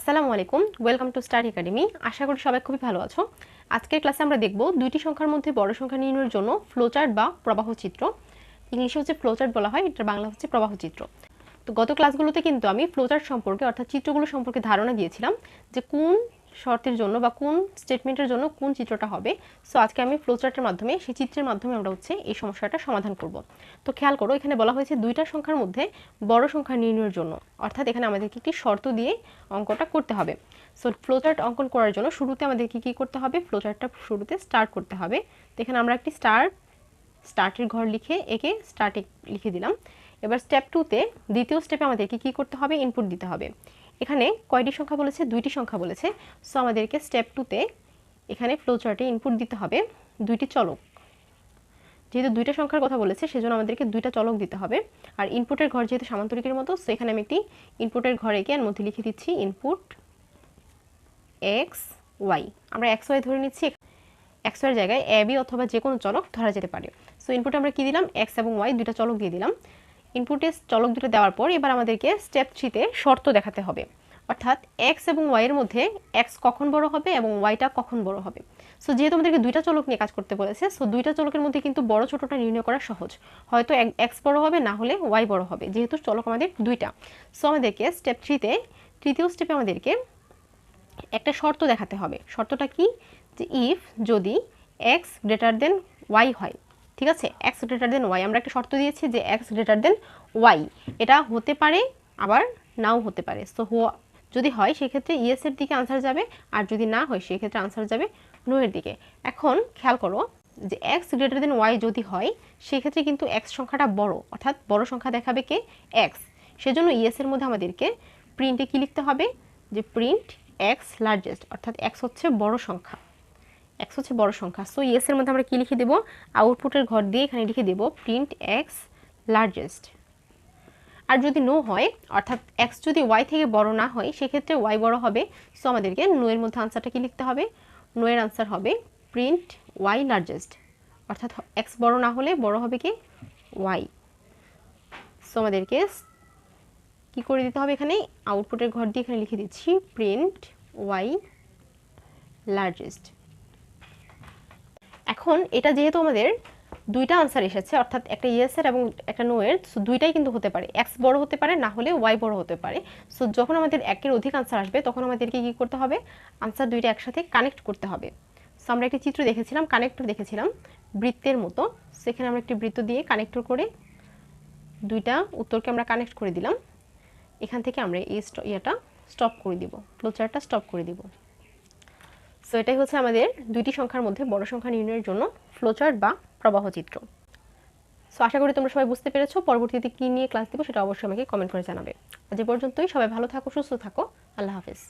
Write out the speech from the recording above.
আসসালামু আলাইকুম welcome to Star Academy আশা করি সবাই খুবই ভালো আছো। আজকের ক্লাসে আমরা দেখব দুইটি সংখ্যার মধ্যে বড় সংখ্যা নির্ণয়ের জন্য ফ্লোচার্ট বা প্রবাহ চিত্র। ইংলিশে হচ্ছে ফ্লোচার্ট বলা হয়, এটার বাংলা হচ্ছে প্রবাহ চিত্র। তো গত ক্লাসগুলোতে কিন্তু আমি ফ্লোচার্ট সম্পর্কে অর্থাৎ চিত্রগুলো সম্পর্কে ধারণা দিয়েছিলাম যে কোন শর্তের জন্য বা কোন স্টেটমেন্টের জন্য কোন চিত্রটা হবে। সো আজকে আমি ফ্লোচার্টের মাধ্যমে, সেই চিত্রের মাধ্যমে আমরা হচ্ছে এই সমস্যাটা সমাধান করব। তো খেয়াল করো, এখানে বলা হয়েছে দুইটা সংখ্যার মধ্যে বড় সংখ্যা নির্ণয়ের জন্য। অর্থাৎ এখানে আমাদেরকে একটি শর্ত দিয়ে অঙ্কটা করতে হবে। সো ফ্লোচার্ট অঙ্কন করার জন্য শুরুতে আমাদেরকে কী করতে হবে? ফ্লোচার্টটা শুরুতে স্টার্ট করতে হবে। তো এখানে আমরা একটি স্টার স্টার্টের ঘর লিখে একে স্টার্টে লিখে দিলাম। এবার স্টেপ টুতে দ্বিতীয় স্টেপে আমাদেরকে কী করতে হবে? ইনপুট দিতে হবে। এখানে কয়টি সংখ্যা বলেছে? দুইটি সংখ্যা বলেছে। সো আমাদেরকে স্টেপ টুতে এখানে ফ্লো চার্টে ইনপুট দিতে হবে। দুইটি চলক। যেহেতু দুইটা সংখ্যার কথা বলেছে, সেজন্য আমাদেরকে দুইটা চলক দিতে হবে। আর ইনপুটের ঘর যেহেতু সামান্তরিকের মতো সো এখানে আমি একটি ইনপুটের ঘরে গিয়ে এর মধ্যে লিখে দিচ্ছি ইনপুট এক্স ওয়াই আমরা এক্স ওয়াই ধরে নিচ্ছি। এক্স ওয়াইয়ের জায়গায় এ বি অথবা যে কোনো চলক ধরা যেতে পারে। সো ইনপুটে আমরা কী দিলাম? এক্স এবং ওয়াই দুইটা চলক দিয়ে দিলাম। ইনপুটে চলক দুটো দেওয়ার পর এবার আমাদেরকে স্টেপ থ্রিতে শর্ত দেখাতে হবে। অর্থাৎ এক্স এবং ওয়াইয়ের মধ্যে এক্স কখন বড় হবে এবং ওয়াইটা কখন বড় হবে। সো যেহেতু আমাদেরকে দুইটা চলক নিয়ে কাজ করতে বলেছে সো দুইটা চলকের মধ্যে কিন্তু বড় ছোটটা নির্ণয় করা সহজ। হয়তো এক্স বড় হবে, না হলে ওয়াই বড় হবে, যেহেতু চলক আমাদের দুইটা। সো আমাদেরকে স্টেপ থ্রিতে তৃতীয় স্টেপে আমাদেরকে একটা শর্ত দেখাতে হবে। শর্তটা কি? যে ইফ যদি এক্স গ্রেটার দেন ওয়াই হয় ঠিক আছে? এক্স গ্রেটার দেন ওয়াই আমরা একটা শর্ত দিয়েছি যে এক্স গ্রেটার দেন ওয়াই এটা হতে পারে, আবার নাও হতে পারে। সো যদি হয়, সেক্ষেত্রে ইয়েস এর দিকে আনসার যাবে, আর যদি না হয়, সেক্ষেত্রে আনসার যাবে নো এর দিকে। এখন খেয়াল করো যে এক্স গ্রেটার দেন ওয়াই যদি হয়, সেক্ষেত্রে কিন্তু এক্স সংখ্যাটা বড়, অর্থাৎ বড় সংখ্যা দেখাবে কে? এক্স সেজন্য ইয়েস এর মধ্যে আমাদেরকে প্রিন্টে কি লিখতে হবে? যে প্রিন্ট এক্স লার্জেস্ট অর্থাৎ এক্স হচ্ছে বড় সংখ্যা। এক্স হচ্ছে বড় সংখ্যা। সো ইয়েসের মধ্যে আমরা কী লিখে দেবো? আউটপুটের ঘর দিয়ে এখানে লিখে দেবো প্রিন্ট এক্স লার্জেস্ট আর যদি নো হয়, অর্থাৎ এক্স যদি ওয়াই থেকে বড় না হয়, সেক্ষেত্রে ওয়াই বড় হবে। সো আমাদেরকে নো এর মধ্যে আনসারটা কী লিখতে হবে? নো এর আনসার হবে প্রিন্ট ওয়াই লার্জেস্ট অর্থাৎ এক্স বড় না হলে বড় হবে কি? ওয়াই সো আমাদেরকে কী করে দিতে হবে এখানে? আউটপুটের ঘর দিয়ে এখানে লিখে দিচ্ছি প্রিন্ট ওয়াই লার্জেস্ট এখন এটা যেহেতু আমাদের দুইটা আনসার এসেছে, অর্থাৎ একটা ইয়েসের এবং একটা নো এর সো দুইটাই কিন্তু হতে পারে। এক্স বড় হতে পারে, না হলে ওয়াই বড় হতে পারে। সো যখন আমাদের একের অধিক আনসার আসবে, তখন আমাদেরকে কী করতে হবে? আনসার দুইটা একসাথে কানেক্ট করতে হবে। সো আমরা একটি চিত্র দেখেছিলাম কানেক্টর দেখেছিলাম, বৃত্তের মতো। সেখানে আমরা একটি বৃত্ত দিয়ে কানেক্টর করে দুইটা উত্তরকে আমরা কানেক্ট করে দিলাম। এখান থেকে আমরা এই ইয়েটা স্টপ করে দিব। ফ্লোচারটা স্টপ করে দিব। সো এটাই হচ্ছে আমাদের দুইটি সংখ্যার মধ্যে বড় সংখ্যা নির্ণয়ের জন্য ফ্লোচার্ট বা প্রবাহ চিত্র। সো আশা করি তোমরা সবাই বুঝতে পেরেছ, পরবর্তীতে কী নিয়ে ক্লাস দেবো সেটা অবশ্যই আমাকে কমেন্ট করে জানাবে। আজ পর্যন্তই, সবাই ভালো থাকো, সুস্থ থাকো, আল্লাহ হাফিজ।